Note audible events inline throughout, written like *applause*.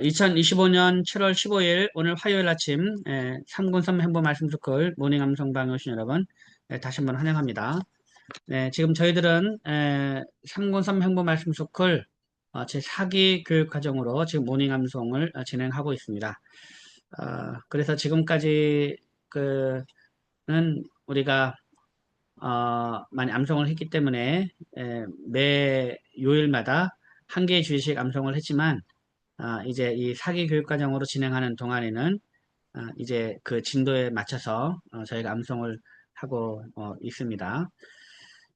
2025년 7월 15일 오늘 화요일 아침 에, 303 행보 말씀 스쿨 모닝 암송방 오신 여러분 에, 다시 한번 환영합니다. 네, 지금 저희들은 에, 303 행보 말씀 스쿨 어, 제 4기 교육 과정으로 지금 모닝 암송을 어, 진행하고 있습니다. 어, 그래서 지금까지 그는 우리가 어, 많이 암송을 했기 때문에 에, 매 요일마다 한 개의 주의식 암송을 했지만 아, 이제 이 사기 교육 과정으로 진행하는 동안에는 아, 이제 그 진도에 맞춰서 어, 저희가 암송을 하고 어, 있습니다.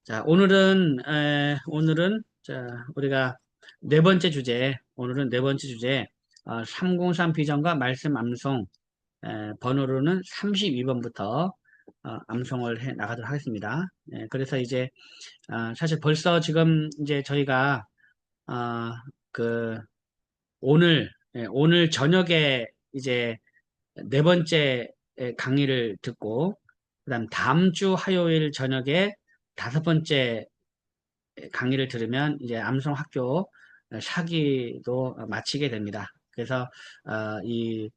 자, 오늘은 에, 오늘은 자, 우리가 네 번째 주제, 오늘은 네 번째 주제 어, 303 비전과 말씀 암송 에, 번호로는 32번부터 어, 암송을 해 나가도록 하겠습니다. 예, 그래서 이제 아, 사실 벌써 지금 이제 저희가 아, 그 오늘, 예, 오늘 저녁에 이제 네 번째 강의를 듣고, 그 다음 다음 주 화요일 저녁에 다섯 번째 강의를 들으면 이제 암송 학교 사기도 마치게 됩니다. 그래서, 어, 이,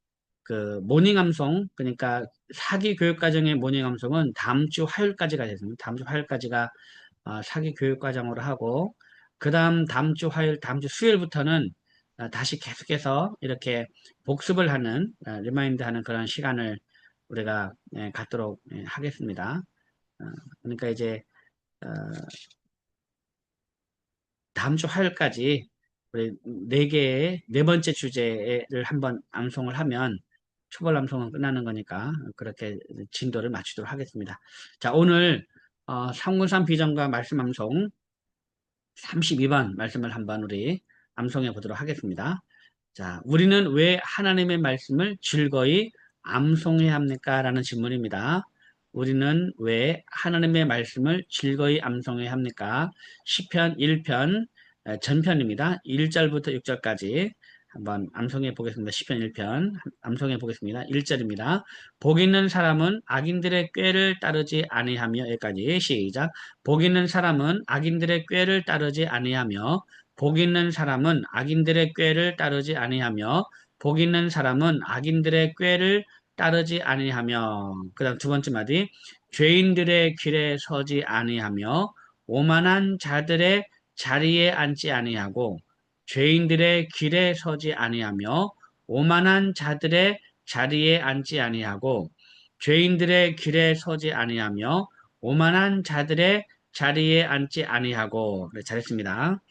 그, 모닝 암송, 그러니까 사기 교육 과정의 모닝 암송은 다음 주 화요일까지가 됐습니다. 다음 주 화요일까지가 어, 사기 교육 과정으로 하고, 그 다음 다음 주 화요일, 다음 주 수요일부터는 어, 다시 계속해서 이렇게 복습을 하는, 어, 리마인드 하는 그런 시간을 우리가 예, 갖도록 예, 하겠습니다. 어, 그러니까 이제, 어, 다음 주 화요일까지 우리 네 개의 네 번째 주제를 한번 암송을 하면 초벌 암송은 끝나는 거니까 그렇게 진도를 맞추도록 하겠습니다. 자, 오늘 어, 303 비전과 말씀 암송 32번 말씀을 한번 우리 암송해 보도록 하겠습니다. 자, 우리는 왜 하나님의 말씀을 즐거이 암송해야 합니까? 라는 질문입니다. 우리는 왜 하나님의 말씀을 즐거이 암송해야 합니까? 10편 1편 전편입니다. 1절부터 6절까지 한번 암송해 보겠습니다. 10편 1편 암송해 보겠습니다. 1절입니다. 복 있는 사람은 악인들의 꾀를 따르지 아니하며 여기까지 시작. 복 있는 사람은 악인들의 꾀를 따르지 아니하며 복 있는 사람은 악인들의 꾀를 따르지 아니하며 복 있는 사람은 악인들의 꾀를 따르지 아니하며 그다음 두 번째 마디 죄인들의 길에 서지 아니하며 오만한 자들의 자리에 앉지 아니하고 죄인들의 길에 서지 아니하며 오만한 자들의 자리에 앉지 아니하고 죄인들의 길에 서지 아니하며 오만한 자들의 자리에 앉지 아니하고 네, 잘했습니다.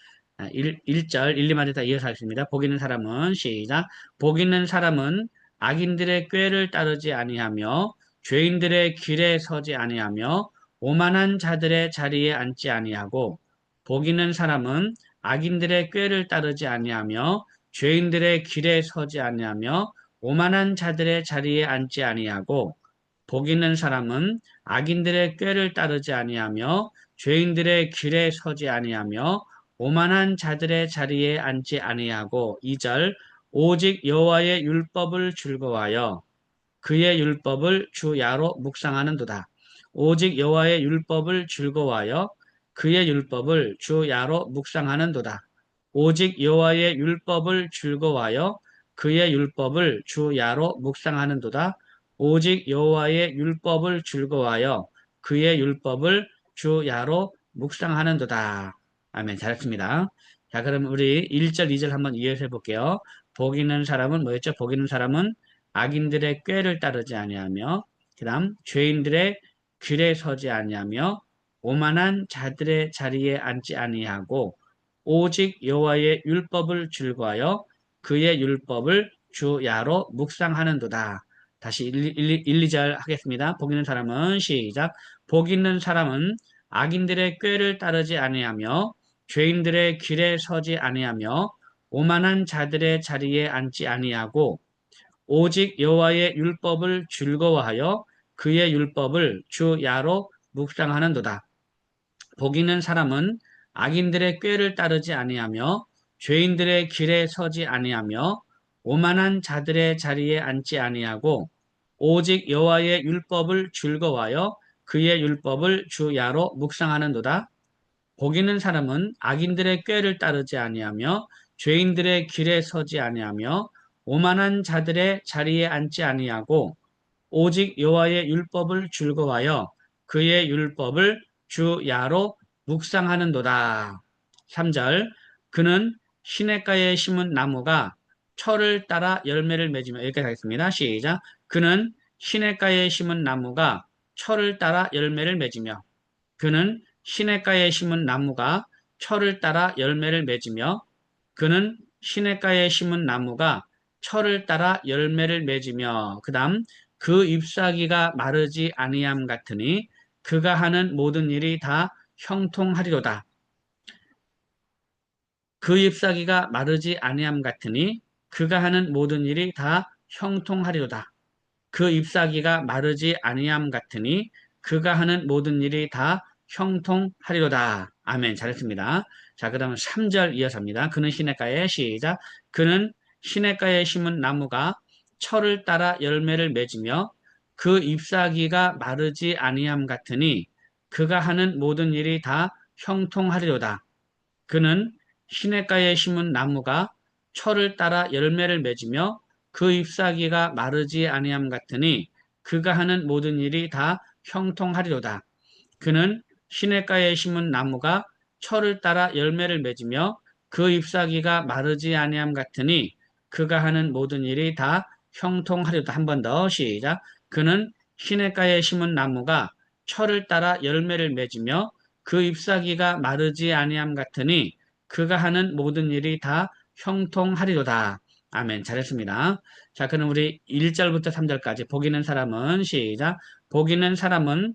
1, 1절 1, 2마디 다 이어서 하겠습니다. 복 있는 사람은 시작 복 있는 사람은 악인들의 꾀를 따르지 아니하며 죄인들의 길에 서지 아니하며 오만한 자들의 자리에 앉지 아니하고 복 있는 사람은 악인들의 꾀를 따르지 아니하며 죄인들의 길에 서지 아니하며 오만한 자들의 자리에 앉지 아니하고 복 있는 사람은 악인들의 꾀를 따르지 아니하며 죄인들의 길에 서지 아니하며 오만한 자들의 자리에 앉지 아니하고 2절 오직 여호와의 율법을 즐거워하여 그의 율법을 주 야로 묵상하는도다. 오직 여호와의 율법을 즐거워하여 그의 율법을 주 야로 묵상하는도다. 오직 여호와의 율법을 즐거워하여 그의 율법을 주 야로 묵상하는도다. 오직 여호와의 율법을 즐거워하여 그의 율법을 주 야로 묵상하는도다. 아멘. 잘했습니다. 자, 그럼 우리 1절, 2절 한번 이해해 볼게요. 복 있는 사람은 뭐였죠? 복 있는 사람은 악인들의 꾀를 따르지 아니하며 그 다음 죄인들의 길에 서지 아니하며 오만한 자들의 자리에 앉지 아니하고 오직 여호와의 율법을 즐거하여 그의 율법을 주야로 묵상하는도다. 다시 1, 1, 1 2절 하겠습니다. 복 있는 사람은 시작. 복 있는 사람은 악인들의 꾀를 따르지 아니하며 죄인들의 길에 서지 아니하며 오만한 자들의 자리에 앉지 아니하고 오직 여호와의 율법을 즐거워하여 그의 율법을 주 야로 묵상하는도다. 복 있는 사람은 악인들의 꾀를 따르지 아니하며 죄인들의 길에 서지 아니하며 오만한 자들의 자리에 앉지 아니하고 오직 여호와의 율법을 즐거워하여 그의 율법을 주 야로 묵상하는도다. 복 있는 사람은 악인들의 꾀를 따르지 아니하며 죄인들의 길에 서지 아니하며 오만한 자들의 자리에 앉지 아니하고 오직 여호와의 율법을 즐거워하여 그의 율법을 주 야로 묵상하는도다. 3절 그는 시냇가에 심은 나무가 철을 따라 열매를 맺으며 여기까지 하겠습니다. 시작 그는 시냇가에 심은 나무가 철을 따라 열매를 맺으며 그는 시냇가에 심은 나무가 철을 따라 열매를 맺으며 그는 시냇가에 심은 나무가 철을 따라 열매를 맺으며 그 다음 그 잎사귀가 마르지 아니함 같으니 그가 하는 모든 일이 다 형통하리로다. 그 잎사귀가 마르지 아니함 같으니 그가 하는 모든 일이 다 형통하리로다. 그 잎사귀가 마르지 아니함 같으니 그가 하는 모든 일이 다 형통하리로다. 아멘. 잘했습니다. 자, 그 다음은 3절 이어서입니다. 그는 시냇가에 시작. 그는 시냇가에 심은 나무가 철을 따라 열매를 맺으며 그 잎사귀가 마르지 아니함 같으니 그가 하는 모든 일이 다 형통하리로다. 그는 시냇가에 심은 나무가 철을 따라 열매를 맺으며 그 잎사귀가 마르지 아니함 같으니 그가 하는 모든 일이 다 형통하리로다. 그는 시냇가에 심은 나무가 철을 따라 열매를 맺으며 그 잎사귀가 마르지 아니함 같으니 그가 하는 모든 일이 다 형통하리로다. 한 번 더 시작. 그는 시냇가에 심은 나무가 철을 따라 열매를 맺으며 그 잎사귀가 마르지 아니함 같으니 그가 하는 모든 일이 다 형통하리로다. 아멘. 잘했습니다. 자, 그럼 우리 1절부터 3절까지 보기는 사람은 시작. 보기는 사람은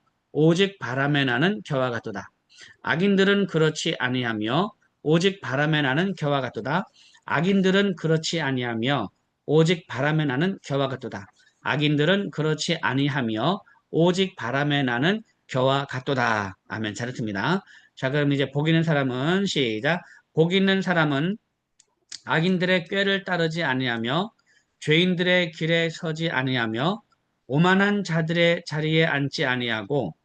오직 바람에 나는 겨와 같도다. 악인들은 그렇지 아니하며 오직 바람에 나는 겨와 같도다. 악인들은 그렇지 아니하며 오직 바람에 나는 겨와 같도다. 악인들은 그렇지 아니하며 오직 바람에 나는 겨와 같도다. 아멘. 잘했습니다. 자, 그럼 이제 복 있는 사람은 시작. 복 있는 사람은 악인들의 꾀를 따르지 아니하며 죄인들의 길에 서지 아니하며 오만한 자들의 자리에 앉지 아니하고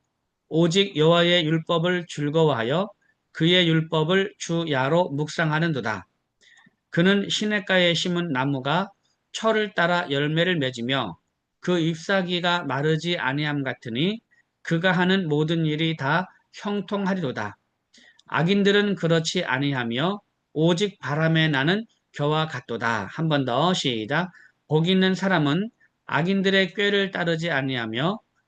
오직 여호와의 율법을 즐거워하여 그의 율법을 주야로 묵상하는도다. 그는 시냇가에 심은 나무가 철을 따라 열매를 맺으며 그 잎사귀가 마르지 아니함 같으니 그가 하는 모든 일이 다 형통하리로다. 악인들은 그렇지 아니하며 오직 바람에 나는 겨와 같도다. 한 번 더 시작. 복 있는 사람은 악인들의 꾀를 따르지 아니하며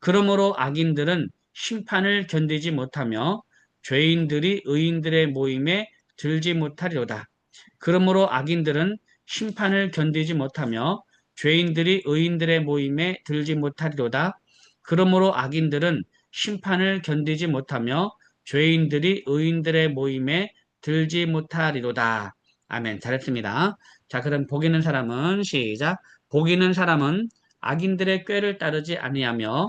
그러므로 악인들은 심판을 견디지 못하며 죄인들이 의인들의 모임에 들지 못하리로다. 그러므로 악인들은 심판을 견디지 못하며 죄인들이 의인들의 모임에 들지 못하리로다. 그러므로 악인들은 심판을 견디지 못하며 죄인들이 의인들의 모임에 들지 못하리로다. 아멘. 잘했습니다. 자, 그럼 복 있는 사람은 시작. 복 있는 사람은 악인들의 꾀를 따르지 아니하며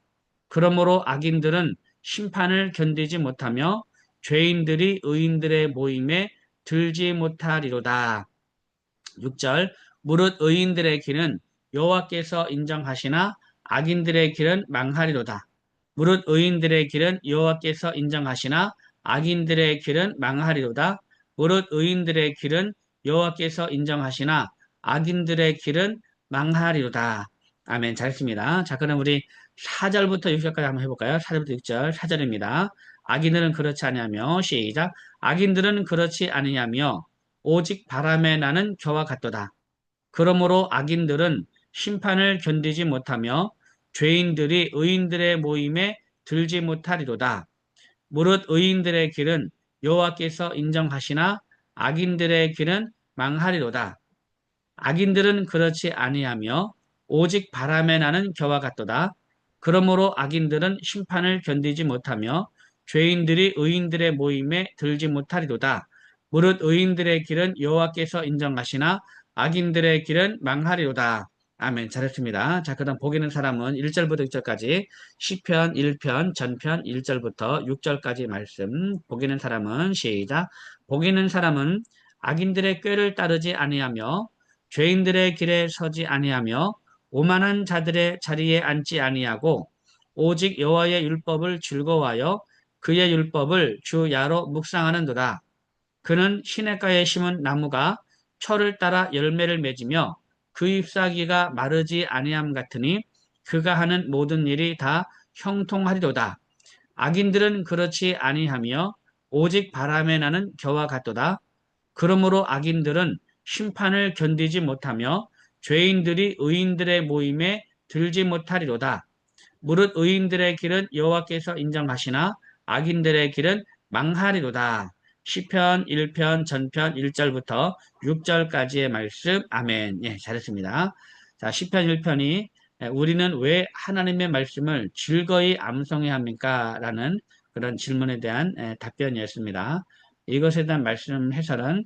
그러므로 악인들은 심판을 견디지 못하며 죄인들이 의인들의 모임에 들지 못하리로다. 6절 무릇 의인들의 길은 여호와께서 인정하시나 악인들의 길은 망하리로다. 무릇 의인들의 길은 여호와께서 인정하시나 악인들의 길은 망하리로다. 무릇 의인들의 길은 여호와께서 인정하시나 악인들의 길은 망하리로다. 아멘. 잘했습니다. 자, 그럼 우리 4절부터 6절까지 한번 해볼까요? 4절부터 6절, 4절입니다. 악인들은 그렇지 아니하며, 시작. 악인들은 그렇지 아니하며, 오직 바람에 나는 겨와 같도다. 그러므로 악인들은 심판을 견디지 못하며, 죄인들이 의인들의 모임에 들지 못하리로다. 무릇 의인들의 길은 여호와께서 인정하시나 악인들의 길은 망하리로다. 악인들은 그렇지 아니하며 오직 바람에 나는 겨와 같도다. 그러므로 악인들은 심판을 견디지 못하며 죄인들이 의인들의 모임에 들지 못하리로다. 무릇 의인들의 길은 여호와께서 인정하시나 악인들의 길은 망하리로다. 아멘. 잘했습니다. 자, 그 다음 보기는 사람은 1절부터 6절까지 시편 1편 전편 1절부터 6절까지 말씀 보기는 사람은 시작 보기는 사람은 악인들의 꾀를 따르지 아니하며 죄인들의 길에 서지 아니하며 오만한 자들의 자리에 앉지 아니하고 오직 여호와의 율법을 즐거워하여 그의 율법을 주 야로 묵상하는도다. 그는 시냇가에 심은 나무가 철을 따라 열매를 맺으며 그 잎사귀가 마르지 아니함 같으니 그가 하는 모든 일이 다 형통하리로다. 악인들은 그렇지 아니하며 오직 바람에 나는 겨와 같도다. 그러므로 악인들은 심판을 견디지 못하며 죄인들이 의인들의 모임에 들지 못하리로다. 무릇 의인들의 길은 여호와께서 인정하시나 악인들의 길은 망하리로다. 시편 1편 전편 1절부터 6절까지의 말씀 아멘. 예, 잘했습니다. 자, 시편 1편이 우리는 왜 하나님의 말씀을 즐거이 암송해야 합니까? 라는 그런 질문에 대한 답변이었습니다. 이것에 대한 말씀 해설은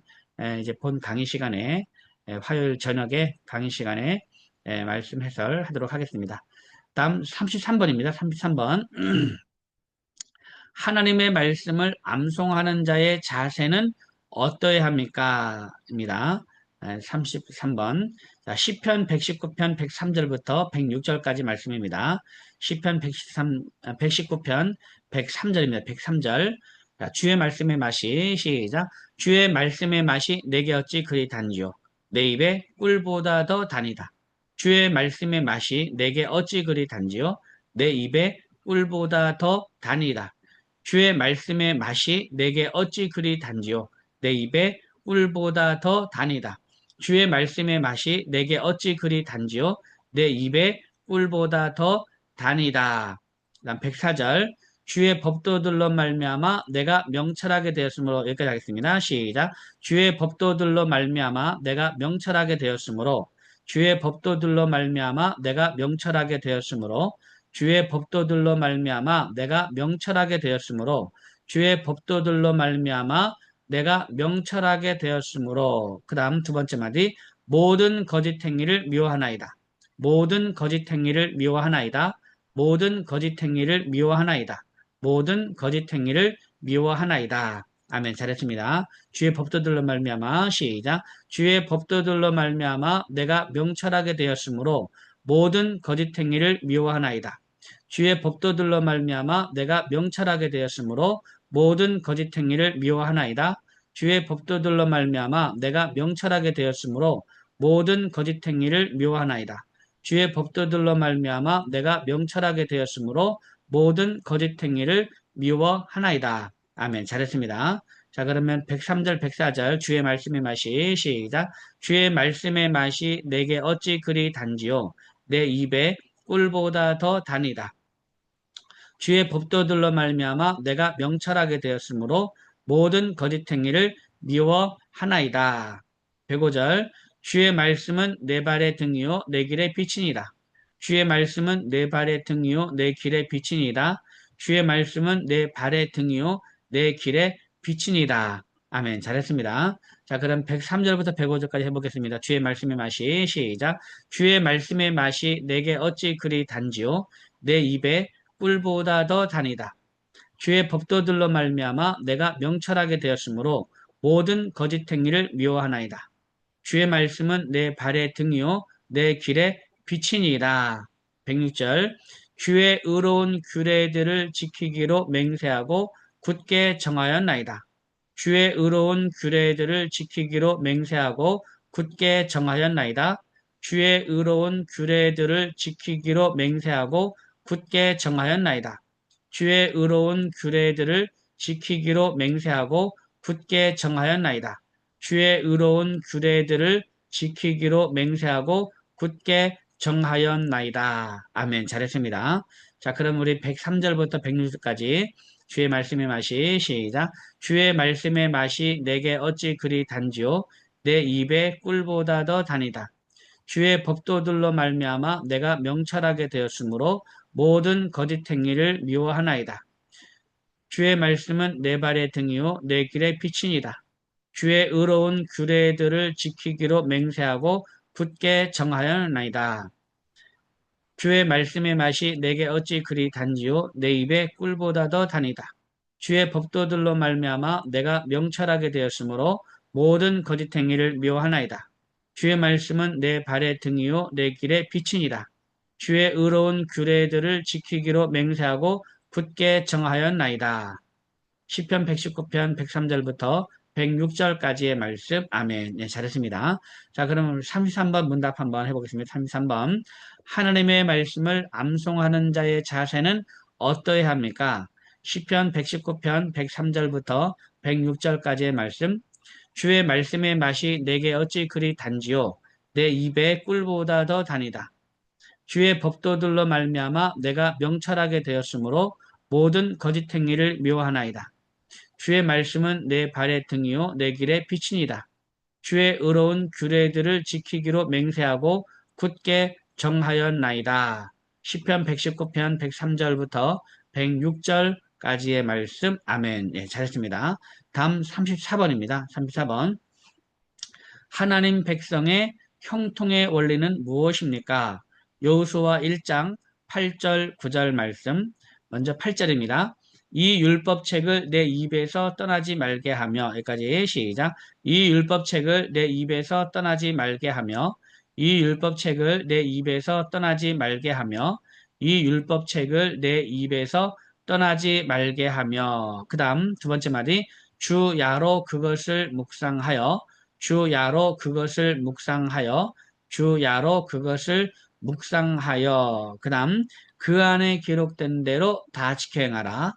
이제 본 강의 시간에 화요일 저녁에 강의 시간에 말씀 해설하도록 하겠습니다. 다음 33번입니다. 33번. *clears throat* 하나님의 말씀을 암송하는 자의 자세는 어떠해야 합니까? 입니다. 33번. 자, 시편 119편 103절부터 106절까지 말씀입니다. 시편 113, 119편 103절입니다. 103절. 자, 주의 말씀의 맛이 시작. 주의 말씀의 맛이 내게 어찌 그리 단지요. 내 입에 꿀보다 더 단이다. 주의 말씀의 맛이 내게 어찌 그리 단지요. 내 입에 꿀보다 더 단이다. 주의 말씀의 맛이 내게 어찌 그리 단지요. 내 입에 꿀보다 더 단이다. 주의 말씀의 맛이 내게 어찌 그리 단지요. 내 입에 꿀보다 더 단이다. 다음 104절 주의 법도들로 말미암아 내가 명철하게 되었으므로 여기까지 하겠습니다. 시작. 주의 법도들로 말미암아 내가 명철하게 되었으므로 주의 법도들로 말미암아 내가 명철하게 되었으므로 주의 법도들로 말미암아 내가 명철하게 되었으므로 주의 법도들로 말미암아 내가 명철하게 되었으므로 그 다음 두 번째 마디 모든 거짓 행위를 미워하나이다. 모든 거짓 행위를 미워하나이다. 모든 거짓 행위를 미워하나이다. 모든 거짓 행위를 미워하나이다. 아멘. 잘했습니다. 주의 법도들로 말미암아 시작. 주의 법도들로 말미암아 내가 명철하게 되었으므로 모든 거짓 행위를 미워하나이다. 주의 법도들로 말미암아 내가 명철하게 되었으므로 모든 거짓 행위를 미워하나이다. 주의 법도들로 말미암아 내가 명철하게 되었으므로 모든 거짓 행위를 미워하나이다. 주의 법도들로 말미암아 내가 명철하게 되었으므로 모든 거짓 행위를 미워하나이다. 아멘. 잘했습니다. 자, 그러면 103절, 104절 주의 말씀의 맛이 시작. 주의 말씀의 맛이 내게 어찌 그리 단지요. 내 입에 꿀보다 더 단이다. 주의 법도들로 말미암아 내가 명철하게 되었으므로 모든 거짓 행위를 미워하나이다. 105절 주의 말씀은 내 발의 등이요 내 길의 빛이니라. 주의 말씀은 내 발의 등이요 내 길의 빛이니라. 주의 말씀은 내 발의 등이요 내 길의 빛이니라. 아멘. 잘했습니다. 자, 그럼 103절부터 105절까지 해보겠습니다. 주의 말씀의 맛이 시작. 주의 말씀의 맛이 내게 어찌 그리 단지요? 내 입에 꿀보다 더 단이다. 주의 법도들로 말미암아 내가 명철하게 되었으므로 모든 거짓 행위를 미워하나이다. 주의 말씀은 내 발의 등이요 내 길의 빛이니라. 106절 주의 의로운 규례들을 지키기로 맹세하고 굳게 정하였나이다. 주의 의로운 규례들을 지키기로 맹세하고 굳게 정하였나이다. 주의 의로운 규례들을 지키기로 맹세하고 굳게 정하였나이다. 주의 의로운 규례들을 지키기로 맹세하고 굳게 정하였나이다. 주의 의로운 규례들을 지키기로 맹세하고 굳게 정하였나이다. 아멘. 잘했습니다. 자, 그럼 우리 103절부터 106절까지 주의 말씀의 맛이 시작. 주의 말씀의 맛이 내게 어찌 그리 단지요? 내 입에 꿀보다 더 다니다. 주의 법도들로 말미암아 내가 명철하게 되었으므로 모든 거짓 행위를 미워하나이다. 주의 말씀은 내 발의 등이요 내 길의 빛이니다. 주의 의로운 규례들을 지키기로 맹세하고 굳게 정하였나이다. 주의 말씀의 맛이 내게 어찌 그리 단지요 내 입에 꿀보다 더 다니다. 주의 법도들로 말미암아 내가 명철하게 되었으므로 모든 거짓 행위를 묘하나이다. 주의 말씀은 내 발의 등이요 내 길의 빛이니라. 주의 의로운 규례들을 지키기로 맹세하고 굳게 정하였나이다. 시편 119편 103절부터 106절까지의 말씀 아멘 네, 잘했습니다. 자 그럼 33번 문답 한번 해보겠습니다. 33번 하나님의 말씀을 암송하는 자의 자세는 어떠해야 합니까? 시편 119편 103절부터 106절까지의 말씀 주의 말씀의 맛이 내게 어찌 그리 단지요 내 입에 꿀보다 더 다니다. 주의 법도들로 말미암아 내가 명철하게 되었으므로 모든 거짓 행위를 묘하나이다. 주의 말씀은 내 발의 등이요 내 길의 빛이니다. 주의 의로운 규례들을 지키기로 맹세하고 굳게 정하였나이다. 시편 119편 103절부터 106절까지의 말씀 아멘. 예, 잘했습니다. 다음 34번입니다. 34번. 하나님 백성의 형통의 원리는 무엇입니까? 여호수아 1장 8절 9절 말씀. 먼저 8절입니다. 이 율법책을 내 입에서 떠나지 말게 하며 여기까지 시작. 이 율법책을 내 입에서 떠나지 말게 하며 이 율법책을 내 입에서 떠나지 말게 하며 이 율법책을 내 입에서 떠나지 말게 하며. 그 다음 두 번째 말이 주야로 그것을 묵상하여 주야로 그것을 묵상하여 주야로 그것을 묵상하여. 그 다음 그 안에 기록된 대로 다 지켜 행하라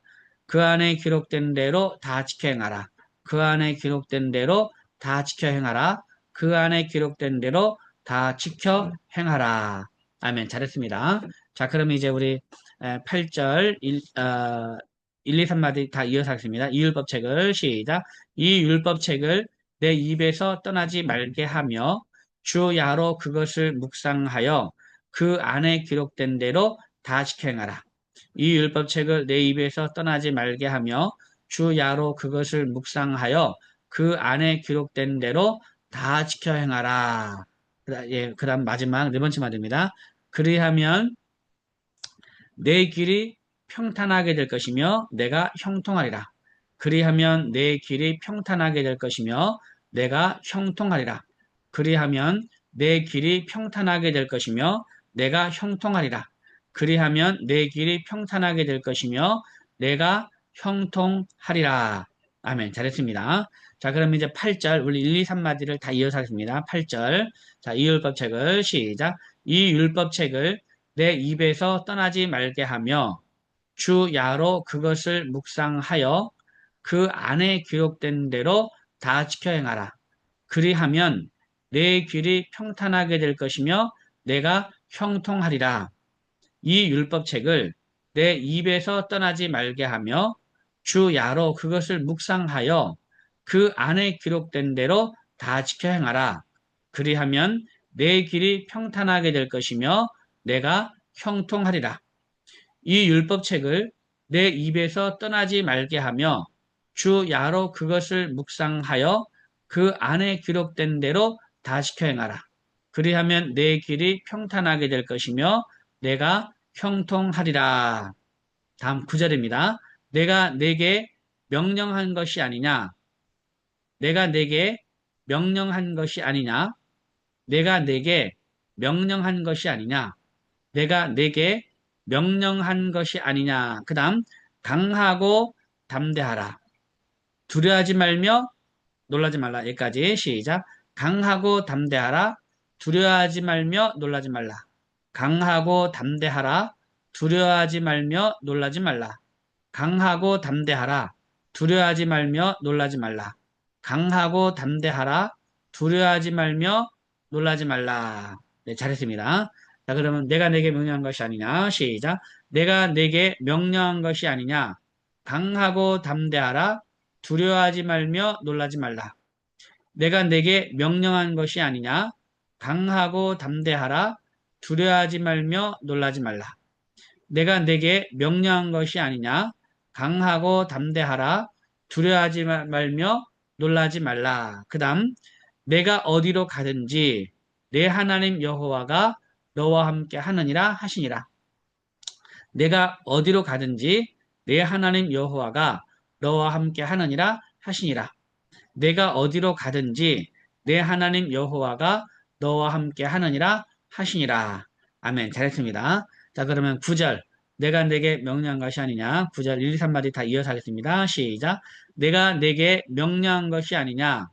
그 안에 기록된 대로 다 지켜 행하라 그 안에 기록된 대로 다 지켜 행하라 그 안에 기록된 대로 다 지켜 행하라. 아멘. 잘했습니다. 자, 그럼 이제 우리 8절 1, 어, 1, 2, 3마디 다 이어서 하겠습니다. 이 율법책을 시작. 이 율법책을 내 입에서 떠나지 말게 하며 주 야로 그것을 묵상하여 그 안에 기록된 대로 다 지켜 행하라. 이 율법책을 내 입에서 떠나지 말게 하며 주 야로 그것을 묵상하여 그 안에 기록된 대로 다 지켜 행하라. 예, 그 다음 마지막 네 번째 말입니다. 그리하면 내 길이 평탄하게 될 것이며 내가 형통하리라. 그리하면 내 길이 평탄하게 될 것이며 내가 형통하리라. 그리하면 내 길이 평탄하게 될 것이며 내가 형통하리라. 그리하면 내 길이 평탄하게 될 것이며 내가 형통하리라. 아멘. 잘했습니다. 자, 그럼 이제 8절, 우리 1, 2, 3마디를 다 이어서 하겠습니다. 8절. 자, 이 율법책을 시작. 이 율법책을 내 입에서 떠나지 말게 하며 주 야로 그것을 묵상하여 그 안에 기록된 대로 다 지켜 행하라. 그리하면 내 길이 평탄하게 될 것이며 내가 형통하리라. 이 율법책을 내 입에서 떠나지 말게 하며 주 야로 그것을 묵상하여 그 안에 기록된 대로 다 지켜 행하라. 그리하면 내 길이 평탄하게 될 것이며 내가 형통하리라. 이 율법책을 내 입에서 떠나지 말게 하며 주 야로 그것을 묵상하여 그 안에 기록된 대로 다 지켜 행하라. 그리하면 내 길이 평탄하게 될 것이며 내가 형통하리라. 다음 구절입니다. 내가 내게 명령한 것이 아니냐? 내가 내게 명령한 것이 아니냐? 내가 내게 명령한 것이 아니냐. 내가 내게 명령한 것이 아니냐. 그 다음 강하고 담대하라. 두려워하지 말며 놀라지 말라. 여기까지 시작. 강하고 담대하라. 두려워하지 말며 놀라지 말라. 강하고 담대하라. 두려워하지 말며 놀라지 말라. 강하고 담대하라. 두려워하지 말며 놀라지 말라. 강하고 담대하라. 두려워하지 말며 놀라지 말라. 네, 잘했습니다. 자, 그러면 내가 내게 명령한 것이 아니냐. 시작. 내가 내게 명령한 것이 아니냐. 강하고 담대하라. 두려워하지 말며 놀라지 말라. 내가 내게 명령한 것이 아니냐. 강하고 담대하라. 두려워하지 말며 놀라지 말라. 내가 내게 명령한 것이 아니냐. 강하고 담대하라. 두려워하지 말며 놀라지 말라. 그 다음 내가 어디로 가든지 내 하나님 여호와가 너와 함께 하느니라 하시니라. 내가 어디로 가든지 내 하나님 여호와가 너와 함께 하느니라 하시니라. 내가 어디로 가든지 내 하나님 여호와가 너와 함께 하느니라 하시니라. 아멘. 잘했습니다. 자, 그러면 9절. 내가 내게 명령한 것이 아니냐. 9절 1, 2, 3마디 다 이어서 하겠습니다. 시작. 내가 내게 명령한 것이 아니냐.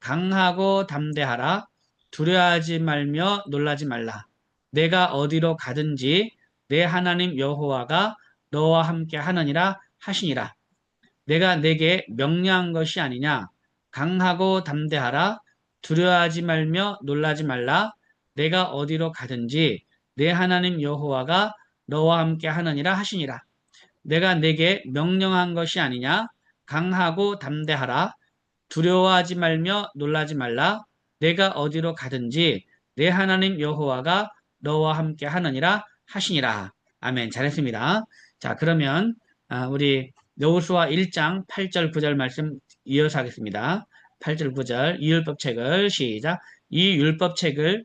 강하고 담대하라. 두려워하지 말며 놀라지 말라. 내가 어디로 가든지 내 하나님 여호와가 너와 함께 하느니라 하시니라. 내가 내게 명령한 것이 아니냐. 강하고 담대하라. 두려워하지 말며 놀라지 말라. 내가 어디로 가든지 내 하나님 여호와가 너와 함께 하느니라 하시니라. 내가 내게 명령한 것이 아니냐. 강하고 담대하라. 두려워하지 말며 놀라지 말라. 내가 어디로 가든지 내 하나님 여호와가 너와 함께 하느니라 하시니라. 아멘. 잘했습니다. 자, 그러면 아, 우리 여호수아 1장 8절 9절 말씀 이어서 하겠습니다. 8절 9절 이 율법 책을 시작. 이 율법 책을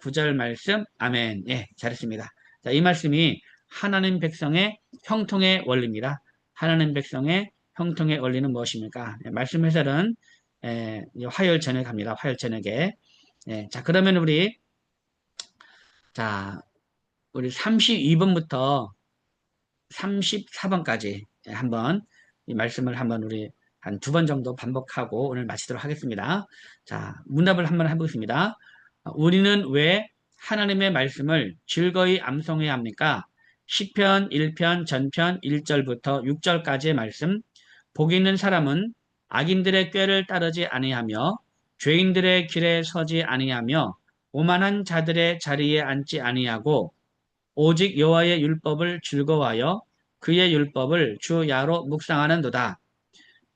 9절 말씀 아멘. 예, 잘했습니다. 자, 이 말씀이 하나님 백성의 형통의 원리입니다. 하나님 백성의 형통의 원리는 무엇입니까? 예, 말씀 해설은 예, 화요일 저녁에 합니다. 화요일 저녁에. 예, 자, 그러면 우리 자, 우리 32번부터 34번까지 한번 이 말씀을 한번 우리 한 두 번 정도 반복하고 오늘 마치도록 하겠습니다. 자, 문답을 한번 해보겠습니다. 우리는 왜 하나님의 말씀을 즐거이 암송해야 합니까? 10편, 1편, 전편 1절부터 6절까지의 말씀 복 있는 사람은 악인들의 꾀를 따르지 아니하며 죄인들의 길에 서지 아니하며 오만한 자들의 자리에 앉지 아니하고 오직 여호와의 율법을 즐거워하여 그의 율법을 주 야로 묵상하는도다.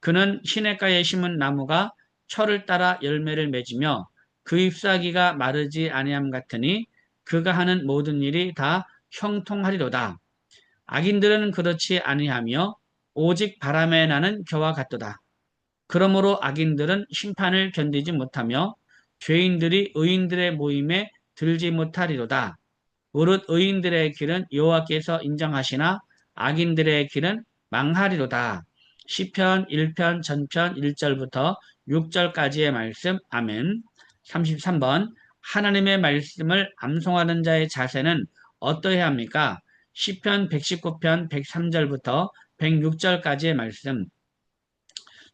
그는 시냇가에 심은 나무가 철을 따라 열매를 맺으며 그 잎사귀가 마르지 아니함 같으니 그가 하는 모든 일이 다 형통하리로다. 악인들은 그렇지 아니하며 오직 바람에 나는 겨와 같도다. 그러므로 악인들은 심판을 견디지 못하며 죄인들이 의인들의 모임에 들지 못하리로다. 무릇 의인들의 길은 여호와께서 인정하시나 악인들의 길은 망하리로다. 시편 1편 전편 1절부터 6절까지의 말씀 아멘. 33번 하나님의 말씀을 암송하는 자의 자세는 어떠해야 합니까? 시편 119편 103절부터 106절까지의 말씀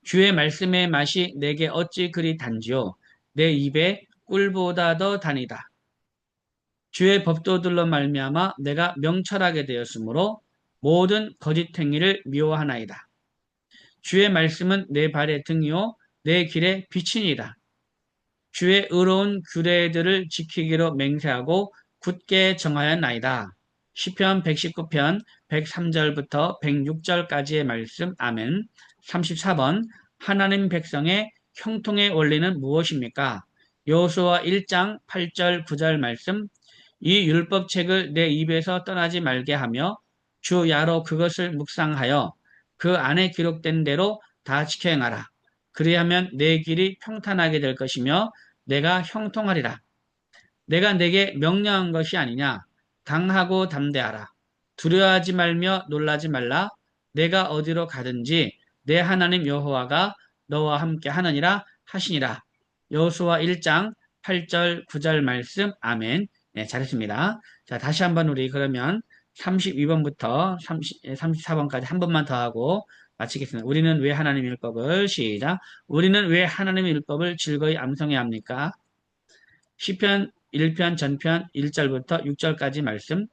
주의 말씀의 맛이 내게 어찌 그리 단지요 내 입에 꿀보다 더 다니다 주의 법도들로 말미암아 내가 명철하게 되었으므로 모든 거짓 행위를 미워하나이다. 주의 말씀은 내 발의 등이요 내 길의 빛이니이다. 주의 의로운 규례들을 지키기로 맹세하고 굳게 정하였나이다. 시편 119편 103절부터 106절까지의 말씀 아멘. 34번 하나님 백성의 형통의 원리는 무엇입니까? 여호수아 1장 8절 9절 말씀 이 율법책을 내 입에서 떠나지 말게 하며 주 야로 그것을 묵상하여 그 안에 기록된 대로 다 지켜 행하라. 그리하면 내 길이 평탄하게 될 것이며 내가 형통하리라. 내가 내게 명령한 것이 아니냐. 강하고 담대하라. 두려워하지 말며 놀라지 말라. 내가 어디로 가든지 내 하나님 여호와가 너와 함께 하느니라 하시니라. 여호수아 1장 8절 9절 말씀 아멘. 네, 잘했습니다. 자, 다시 한번 우리 그러면 32번부터 30, 34번까지 한 번만 더 하고 마치겠습니다. 우리는 왜 하나님의 율법을 시작. 우리는 왜 하나님의 율법을 즐거이 암송해야 합니까? 시편 1편 전편 1절부터 6절까지 말씀.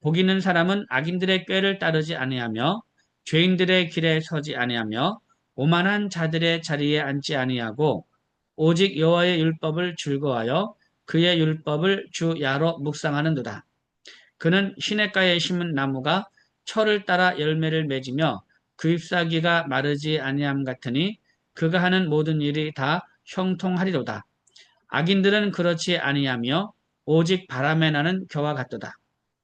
복 있는 사람은 악인들의 꾀를 따르지 아니하며 죄인들의 길에 서지 아니하며 오만한 자들의 자리에 앉지 아니하고 오직 여호와의 율법을 즐거워하여 그의 율법을 주 야로 묵상하는도다. 그는 시냇가에 심은 나무가 철을 따라 열매를 맺으며 그 잎사귀가 마르지 아니함 같으니 그가 하는 모든 일이 다 형통하리로다. 악인들은 그렇지 아니하며 오직 바람에 나는 겨와 같도다.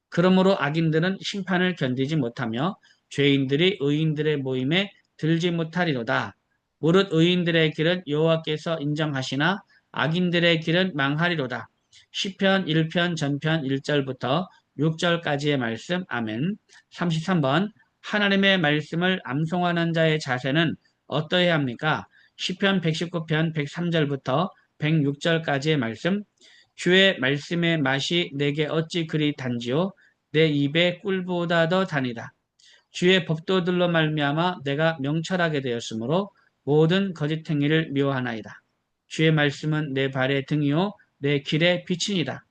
그러므로 악인들은 심판을 견디지 못하며 죄인들이 의인들의 모임에 들지 못하리로다. 무릇 의인들의 길은 여호와께서 인정하시나 악인들의 길은 망하리로다. 시편 1편 전편 1절부터 6절까지의 말씀 아멘. 33번 하나님의 말씀을 암송하는 자의 자세는 어떠해야 합니까? 시편 119편 103절부터 106절까지의 말씀 주의 말씀의 맛이 내게 어찌 그리 단지요 내 입에 꿀보다 더 다니다. 주의 법도들로 말미암아 내가 명철하게 되었으므로 모든 거짓 행위를 미워하나이다. 주의 말씀은 내 발의 등이요 내 길의 빛이니다.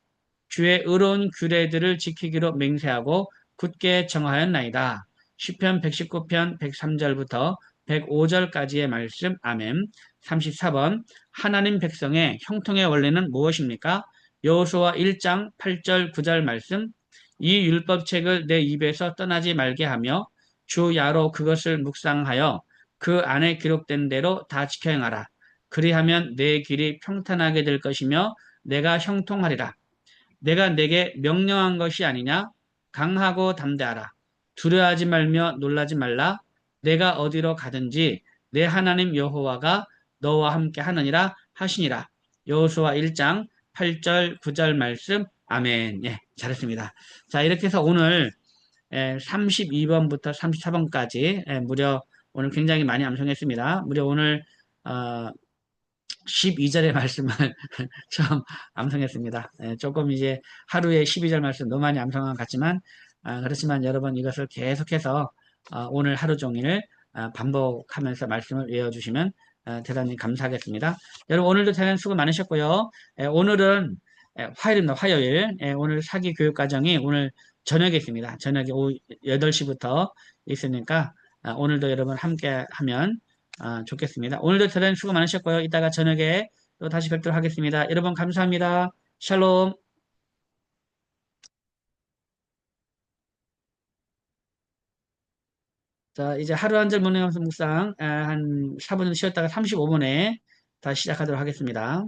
주의 의로운 규례들을 지키기로 맹세하고 굳게 정하였나이다. 시편 119편 103절부터 105절까지의 말씀 아멘. 34번 하나님 백성의 형통의 원리는 무엇입니까? 여호수아 1장 8절 9절 말씀 이 율법책을 내 입에서 떠나지 말게 하며 주 야로 그것을 묵상하여 그 안에 기록된 대로 다 지켜 행하라. 그리하면 내 길이 평탄하게 될 것이며 내가 형통하리라. 내가 내게 명령한 것이 아니냐? 강하고 담대하라. 두려워하지 말며 놀라지 말라. 내가 어디로 가든지 내 하나님 여호와가 너와 함께 하느니라 하시니라. 여호수아 1장 8절 9절 말씀 아멘. 예, 잘했습니다. 자, 이렇게 해서 오늘 32번부터 34번까지 무려 오늘 굉장히 많이 암송했습니다. 무려 오늘 어, 12절의 *laughs* 말씀을 *laughs* 처음 암송했습니다. 예, 조금 이제 하루에 12절 말씀 너무 많이 암송한 것 같지만 아, 그렇지만 여러분 이것을 계속해서 어, 오늘 하루 종일 아, 반복하면서 말씀을 외워주시면 아, 대단히 감사하겠습니다. 여러분 오늘도 대단히 수고 많으셨고요. 예, 오늘은 예, 화요일입니다. 화요일. 오늘 사기 교육 과정이 오늘 저녁에 있습니다. 저녁에 오후 8시부터 있으니까 오늘도 여러분 함께 하면 아, 좋겠습니다. 오늘도 대단히 수고 많으셨고요. 이따가 저녁에 또 다시 뵙도록 하겠습니다. 여러분 감사합니다. 샬롬. 자, 이제 하루 한절 문행하면서 묵상 아, 한 4분 정도 쉬었다가 35분에 다시 시작하도록 하겠습니다.